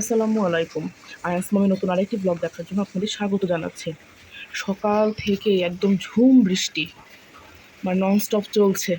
আসসালামু আলাইকুম। আয়াসমামি নতুন আরেকটি ব্লগ দেখার জন্য আপনাদের স্বাগত জানাচ্ছি। সকাল থেকে একদম ঝুম বৃষ্টি মানে ননস্টপ চলছে।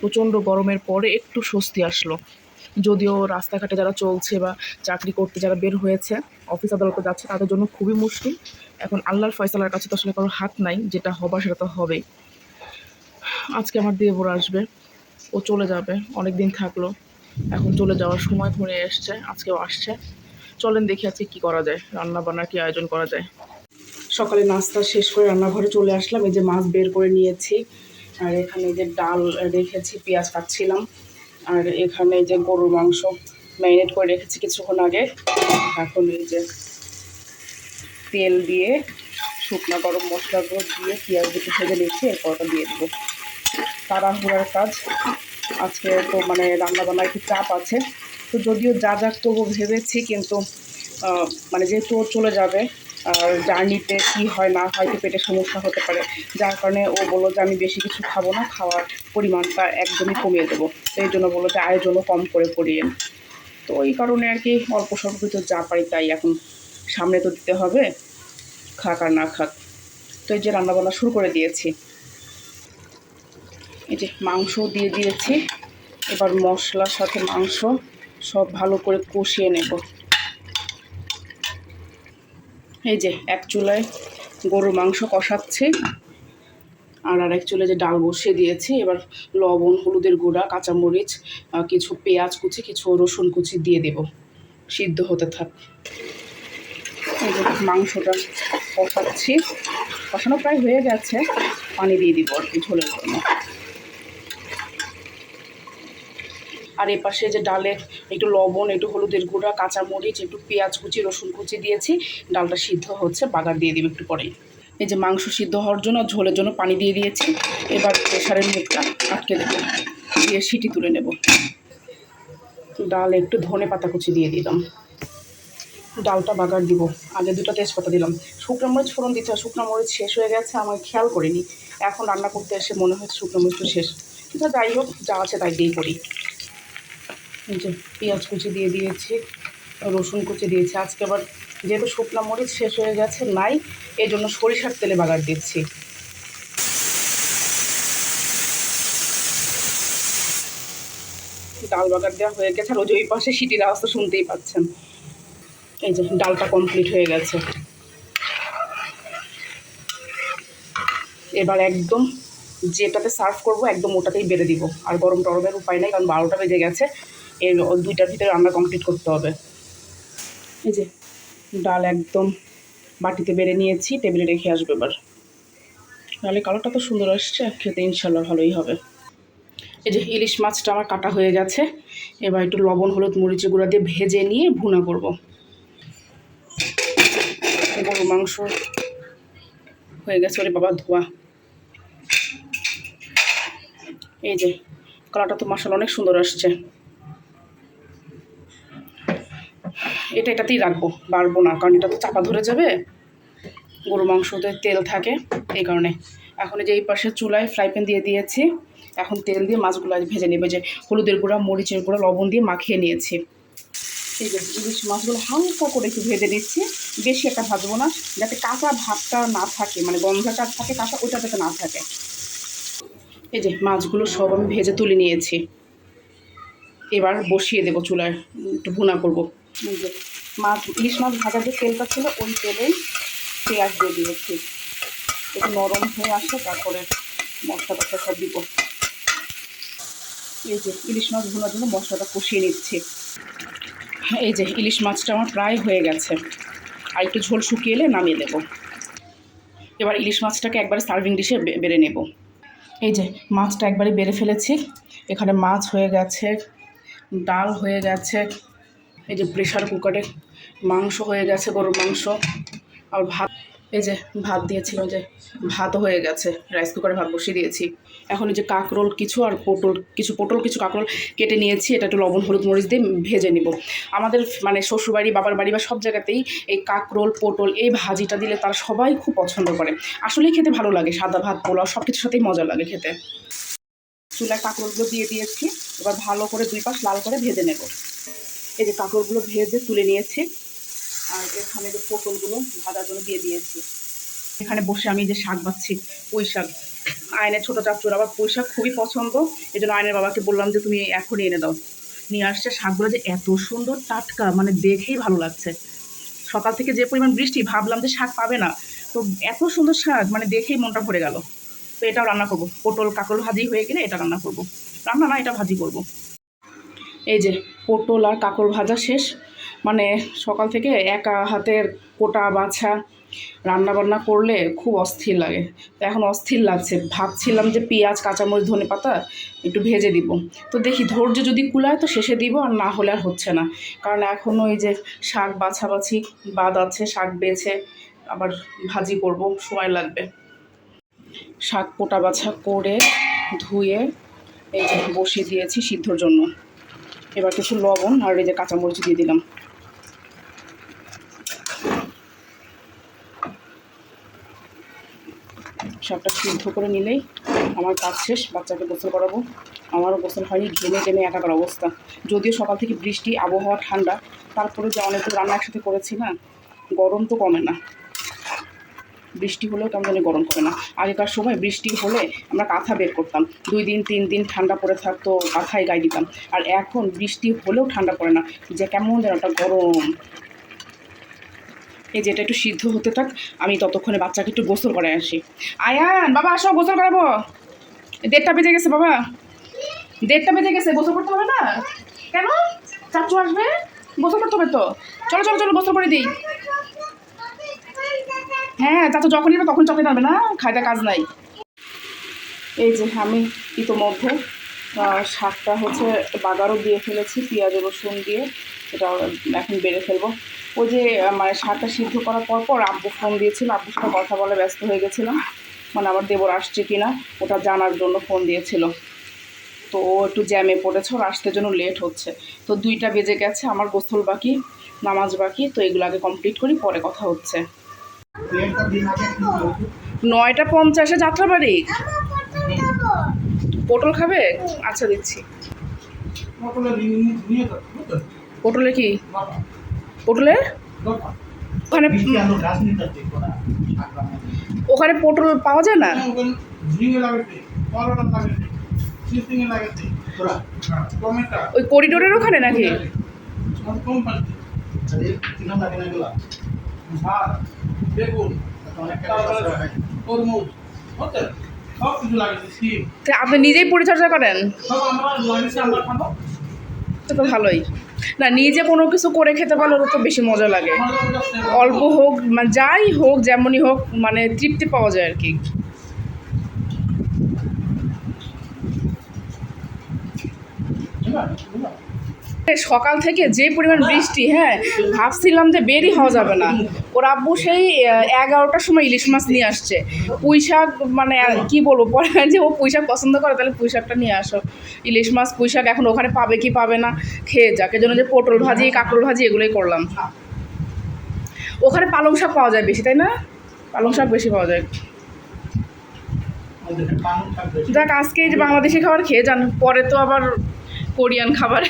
প্রচণ্ড গরমের পরে একটু স্বস্তি আসলো। যদিও রাস্তাঘাটে যারা চলছে বা চাকরি করতে যারা বের হয়েছে অফিস আদালতে যাচ্ছে, তাদের জন্য খুবই মুশকিল। এখন আল্লাহর ফয়সালার কাছে তো আসলে কারোর হাত নাই, যেটা হবার সেটা তো হবেই। আজকে আমার দিয়ে দেবর আসবে, ও চলে যাবে অনেক দিন থাকল। এখন চলে যাওয়ার সময় ধরে এসছে, আজকেও আসছে। চলেন দেখি আজকে কী করা যায় রান্না বান্নার কী আয়োজন করা যায়। সকালে নাস্তা শেষ করে রান্নাঘরে চলে আসলাম, এই যে মাছ বের করে নিয়েছি, আর এখানে যে ডাল রেখেছি, পেঁয়াজ কাটছিলাম, আর এখানে যে গরুর মাংস ম্যারিনেট করে রেখেছি কিছুক্ষণ আগে। এখন এই যে তেল দিয়ে শুকনা গরম মশলাগুলো দিয়ে পেঁয়াজ দুটো ভেজে এরপর ওটা দিয়ে দেবো। তাড়াহুড়ার কাজ, আজকে তো মানে রান্না বান্নার একটু চাপ আছে তো যদিও যা যা করব ভেবেছি কিন্তু মানে যেহেতু ও চলে যাবে, আর জার্নিতে কী হয় না হয় তো পেটে সমস্যা হতে পারে। যার কারণে ও বলল যে আমি বেশি কিছু খাব না, খাওয়ার পরিমাণটা একদমই কমিয়ে দেবো। তো এই জন্য বলল যে আয়োজনও কম করে করিয়ে তো ওই কারণে আর কি অল্প স্বল্প তো যা পারি তাই এখন সামনে তো দিতে হবে, খাক আর না খাক। তো এই যে রান্নাবান্না শুরু করে দিয়েছি। এই যে মাংস দিয়ে দিয়েছি। এবার মশলার সাথে মাংস সব ভালো করে কষিয়ে নেব। এই যে এক চুলায় গরুর মাংস কষাচ্ছি। আর আর এক চুলায় যে ডাল বসিয়ে দিয়েছি, এবার লবণ, হলুদের গুঁড়া, কাঁচামরিচ কিছু পেঁয়াজ কুচি, কিছু রসুন কুচি দিয়ে দেব। সিদ্ধ হতে থাক। মাংসটা কষাচ্ছি। কষানো প্রায় হয়ে গেছে। পানি দিয়ে দিব আর কি ঝোলের জন্য। আর এ পাশে যে ডালে একটু লবণ, একটু হলুদের গুঁড়া, কাঁচামরিচ, একটু পেঁয়াজ কুচি, রসুন কুচি দিয়েছি। ডালটা সিদ্ধ হচ্ছে, বাগার দিয়ে দিব একটু পরেই। এই যে মাংস সিদ্ধ হওয়ার জন্য ঝোলের জন্য পানি দিয়ে দিয়েছি। এবার প্রেশারের মুখটা আটকে দেবো। দিয়ে সিটি তুলে নেব। ডাল একটু ধনে পাতা কুচি দিয়ে দিলাম। ডালটা বাগার দিব। আগে দুটো তেজপাতা দিলাম। শুকনো মরিচ ফোড়ন দিতে হয়। শুকনো মরিচ শেষ হয়ে গেছে আমার খেয়াল করিনি। এখন রান্না করতে এসে মনে হচ্ছে শুকনো মরিচটা শেষ। কিন্তু যাই হোক, যা আছে তাই দিয়েই করি। যে পেঁয়াজ কুচি দিয়ে দিয়েছি, রসুন কুচি দিয়েছি। আজকে আবার যেহেতু শুকনো মরিচ শেষ হয়ে গেছে, নাই, এই জন্য সরিষার তেলে বাগার দিচ্ছি। ডাল বাগার দেওয়া হয়ে গেছে, আর ওই যে পাশে সিটির আওয়াজ তো শুনতেই পাচ্ছেন। এই যে ডালটা কমপ্লিট হয়ে গেছে। এবার একদম যেটাতে সার্ভ করব, একদম ওটাতেই বেড়ে দিব। আর গরম টরমের উপায় নেই, কারণ বারোটা বেজে গেছে। এর দুইটার ভিতরে রান্না কমপ্লিট করতে হবে। এই যে, ডাল একদম বাটিতে বেড়ে নিয়েছি, টেবিলে রেখে আসবে এবার। তাহলে কালারটা তো সুন্দর আসছে, খেতে ইনশাল্লাহ ভালোই হবে। এই যে ইলিশ মাছটা আমার কাটা হয়ে গেছে, এবার একটু লবণ, হলুদ, মরিচের গুঁড়া দিয়ে ভেজে নিয়ে ভুনা করব। গরু মাংস হয়ে গেছে ওরে বাবা, ধোয়া। এই যে, কালারটা তো মাসাল অনেক সুন্দর আসছে। এটা এটাতেই রাখব, বাড়বো না, কারণ এটা তো চাপা ধরে যাবে। গরু মাংসতে তেল থাকে এই কারণে। এখন যে এই পাশে চুলায় ফ্রাই প্যান দিয়ে দিয়েছি, এখন তেল দিয়ে মাছগুলো ভেজে নেবে। যে হলুদের গুঁড়া, মরিচের গুঁড়া, লবণ দিয়ে মাখিয়ে নিয়েছি। এই যে ইলিশ মাছগুলো হালকা করে একটু ভেজে দিচ্ছি বেশি একটা ভাজবো না, যাতে কাঁচা ভাতটা না থাকে মানে গন্ধটা থাকে কাঁচা ওটা যাতে না থাকে। এই যে মাছগুলো সব আমি ভেজে তুলে নিয়েছি। এবার বসিয়ে দেবো চুলায়, একটু ভুনা করব। এই যে মাছ, ইলিশ মাছ ভাজার যে তেলটা ছিল, ওই তেলেই পেঁয়াজ দিয়ে দিয়েছি। একটু নরম হয়ে আসে তারপরে মশলা টশলা সব দিব। এই যে ইলিশ মাছ ভুনার জন্য মশলাটা কষিয়ে নিচ্ছি। এই যে ইলিশ মাছটা আমার প্রায় হয়ে গেছে। আর একটু ঝোল শুকিয়ে এলে নামিয়ে দেবো এবার ইলিশ মাছটাকে একবারে সার্ভিং ডিশে বেড়ে নেব। এই যে মাছটা একবারে বেড়ে ফেলেছি। এখানে মাছ হয়ে গেছে, ডাল হয়ে গেছে এই যে প্রেশার কুকারে মাংস হয়ে গেছে, গরুর মাংস আর ভাত। এই যে ভাত দিয়েছিলাম যে ভাতও হয়ে গেছে, রাইস কুকারে ভাত বসিয়ে দিয়েছি। এখন এই যে কাঁকরোল কিছু আর পটল, কিছু পটল, কিছু কাঁকরোল কেটে নিয়েছি, এটা একটু লবণ, হলুদ, মরিচ দিয়ে ভেজে নিব। আমাদের মানে শ্বশুরবাড়ি, বাবার বাড়ি বা সব জায়গাতেই এই কাঁকরোল, পটল, এই ভাজিটা দিলে তারা সবাই খুব পছন্দ করে। আসলেই খেতে ভালো লাগে, সাদা ভাত, পোলাও সব কিছুর সাথেই মজা লাগে খেতে। চুলায় কাঁকরোলগুলো দিয়ে দিয়েছি, এবার ভালো করে দুই পাশ লাল করে ভেজে নেব। এই যে কাঁকড়গুলো ভেজে তুলে নিয়েছি। আর এখানে যে পটলগুলো ভাজার জন্য দিয়ে দিয়েছি। এখানে বসে আমি যে শাক বাচ্ছি, পুঁই শাক। আয়নের ছোটো চাপচুর আবার পুঁই শাক খুবই পছন্দ। এই জন্য আয়নের বাবাকে বললাম যে, তুমি এখনই এনে দাও। নিয়ে আসছে শাকগুলো যে এত সুন্দর টাটকা মানে দেখেই ভালো লাগছে। সকাল থেকে যে পরিমাণ বৃষ্টি, ভাবলাম যে শাক পাবে না। তো এত সুন্দর শাক মানে দেখেই মনটা ভরে গেল। তো এটাও রান্না করব। পটল কাকল ভাজি হয়ে গেলে এটা রান্না করব। রান্না না, এটা ভাজি করব। এই যে পটল আর কাকল ভাজা শেষ। মানে সকাল থেকে একা হাতের কোটা বাছা রান্না বান্না করলে খুব অস্থির লাগে। তো এখন অস্থির লাগছে। ভাবছিলাম যে পেঁয়াজ, কাঁচামরিচ ধনে পাতা একটু ভেজে দিব। তো দেখি ধৈর্য যদি কুলায় তো শেষে দিব, আর না হলে আর হচ্ছে না। কারণ এখনও এই যে শাক বাছাবাছি, বাদ আছে, শাক বেছে, আবার ভাজি করব, সময় লাগবে। শাক পোটা বাছা করে ধুয়ে এই যে বসিয়ে দিয়েছি সিদ্ধর জন্য। এবার কিছু লবণ আর এই যে কাঁচামরিচ দিয়ে দিলাম। সবটা সিদ্ধ করে নিলেই আমার কাজ শেষ, বাচ্চাকে গোসল করাবো। আমারও গোসল হয়নি, ঘেমে ঘেমে একাকার অবস্থা। যদিও সকাল থেকে বৃষ্টি, আবহাওয়া ঠান্ডা তারপরে যে অনেকগুলো রান্না একসাথে করেছি না, গরম তো কমে না। বৃষ্টি হলেও কেমন জানি গরম করে না। আগেকার সময় বৃষ্টি হলে আমরা কাঁথা বের করতাম। দুই দিন, তিন দিন ঠান্ডা পড়ে থাকতো, কাঁথায় গায়ে দিতাম। আর এখন বৃষ্টি হলেও ঠান্ডা পড়ে না। যে কেমন যেন একটা গরম। এই যেটা একটু সিদ্ধ হতে থাক, আমি ততক্ষণে বাচ্চাকে একটু গোসল করে আসি। আয়ান, বাবা, আসো, গোসল করাবো। দেড়টা বেজে গেছে, বাবা। দেড়টা বেজে গেছে, গোসল করতে হবে না? কেন? চাচু আসবে? গোসল করতে হবে তো? চলো চলো চলো, গোসল করে দিই। হ্যাঁ চাচু যখন যাবে তখন চকলেট আনবে না? খাইতে কাজ নাই। এই যে আমি ইতোমধ্যে শাকটা হচ্ছে বাগারও দিয়ে ফেলেছি, পেঁয়াজ রসুন দিয়ে। এটা এখন বেড়ে ফেলব। ওই যে মানে শাকটা সিদ্ধ করার পর পর আব্বু ফোন দিয়েছিল। আব্বুর সাথে কথা বলে ব্যস্ত হয়ে গেছিলাম। মানে আমার দেবর আসছে কি না ওটা জানার জন্য ফোন দিয়েছিল। তো ও একটু জ্যামে পড়েছে, ওর আসতে জন্য লেট হচ্ছে। তো দুইটা বেজে গেছে, আমার গোসল বাকি, নামাজ বাকি, তো এগুলো আগে কমপ্লিট করি, পরে কথা হচ্ছে। নয়টা পঞ্চাশে যাত্রা বাড়ি পটল খাবে? আচ্ছা দিচ্ছি। পটলে কি? পটলের ওখানে ওখানে পটল পাওয়া যায় না? ওই করিডোরের ওখানে নাকি? বেগুন তরমুজ হচ্ছে সব কিছু লাগিয়েছি সিম তা আপনি নিজেই পরিচর্যা করেন? সব আমরা লাগিয়েছি আমরা খাব। তো তো ভালোই। না নিজে কোনো কিছু করে খেতে পারলে ওর তো বেশি মজা লাগে। অল্প হোক মানে যাই হোক যেমনই হোক মানে তৃপ্তি পাওয়া যায় আর কি। সকাল থেকে যে পরিমাণ বৃষ্টি হ্যাঁ ভাবছিলাম যে বেরই হওয়া যাবে না। ওর আব্বু সেই এগারোটার সময় ইলিশ মাছ নিয়ে আসছে। পুঁই শাক মানে কি বলব, পরে যে ও পুঁই শাক পছন্দ করে, তাহলে পুঁই শাকটা নিয়ে আসো। ইলিশ মাছ, পুঁই শাক এখন ওখানে পাবে কি পাবে না, খেয়ে যাক। এজন্য যে পটল ভাজি, কাঁকরোল ভাজি, এগুলোই করলাম। ওখানে পালং শাক পাওয়া যায় বেশি, তাই না? পালং শাক বেশি পাওয়া যায়। যাক আজকে যে বাংলাদেশি খাবার খেয়ে যান, পরে তো আবার কোরিয়ান খাবার।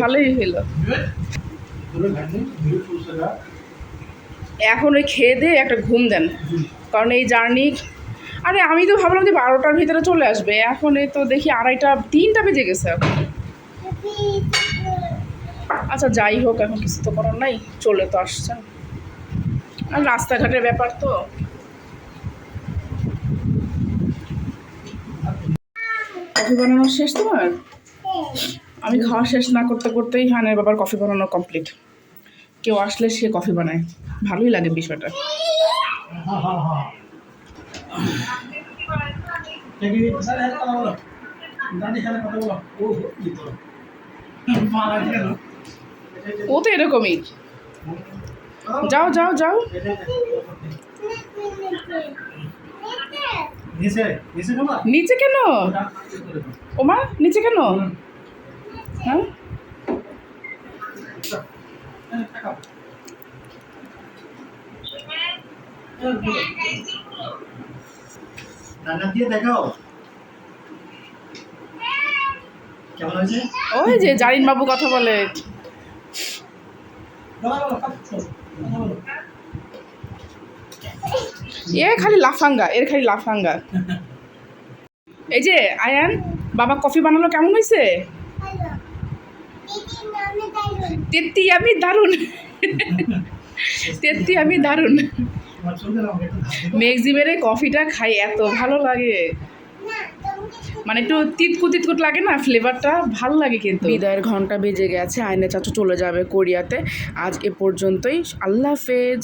ভালোই হলো এখন ওই খেয়ে দিয়ে একটা ঘুম দেন। কারণ এই জার্নি, আরে আমি তো ভাবলাম যে বারোটার ভিতরে চলে আসবে। এখন এই তো দেখি আড়াইটা, তিনটা বেজে গেছে। এখন আচ্ছা যাই হোক, এখন কিছু তো করার নাই। চলে তো আসছেন। আর রাস্তাঘাটের ব্যাপার তো। কফি বানানো শেষ তোমার? আমি খাওয়া শেষ না করতে করতেই হানের বাবার কফি বানানো কমপ্লিট কেউ আসলে সে কফি বানায়। ভালোই লাগে বিষয়টা। ও তো এরকমই। যাও যাও যাও। নিচে কেন? ওমা নিচে কেন? হ্যাঁ? রান্না দিয়ে দেখাও। কেমন হয়েছে? ওই যে জারিন বাবু বলে। বলো, কথা বলো। এ খালি লাফাঙ্গা, এর খালি লাফাঙ্গা। এই যে, আয়ান, বাবা কফি বানালো, কেমন হয়েছে তেত্তি আমি দারুণ। তেত্তি আমি দারুণ এই কফিটা খাই, এত ভালো লাগে। মানে একটু তিতকুত তিতকুত লাগে না, ফ্লেভারটা ভালো লাগে কিন্তু। বিদায়ের ঘণ্টা বেজে গেছে, আয়না চাচু চলে যাবে কোরিয়াতে। আজ এ পর্যন্তই, আল্লাহ হাফেজ।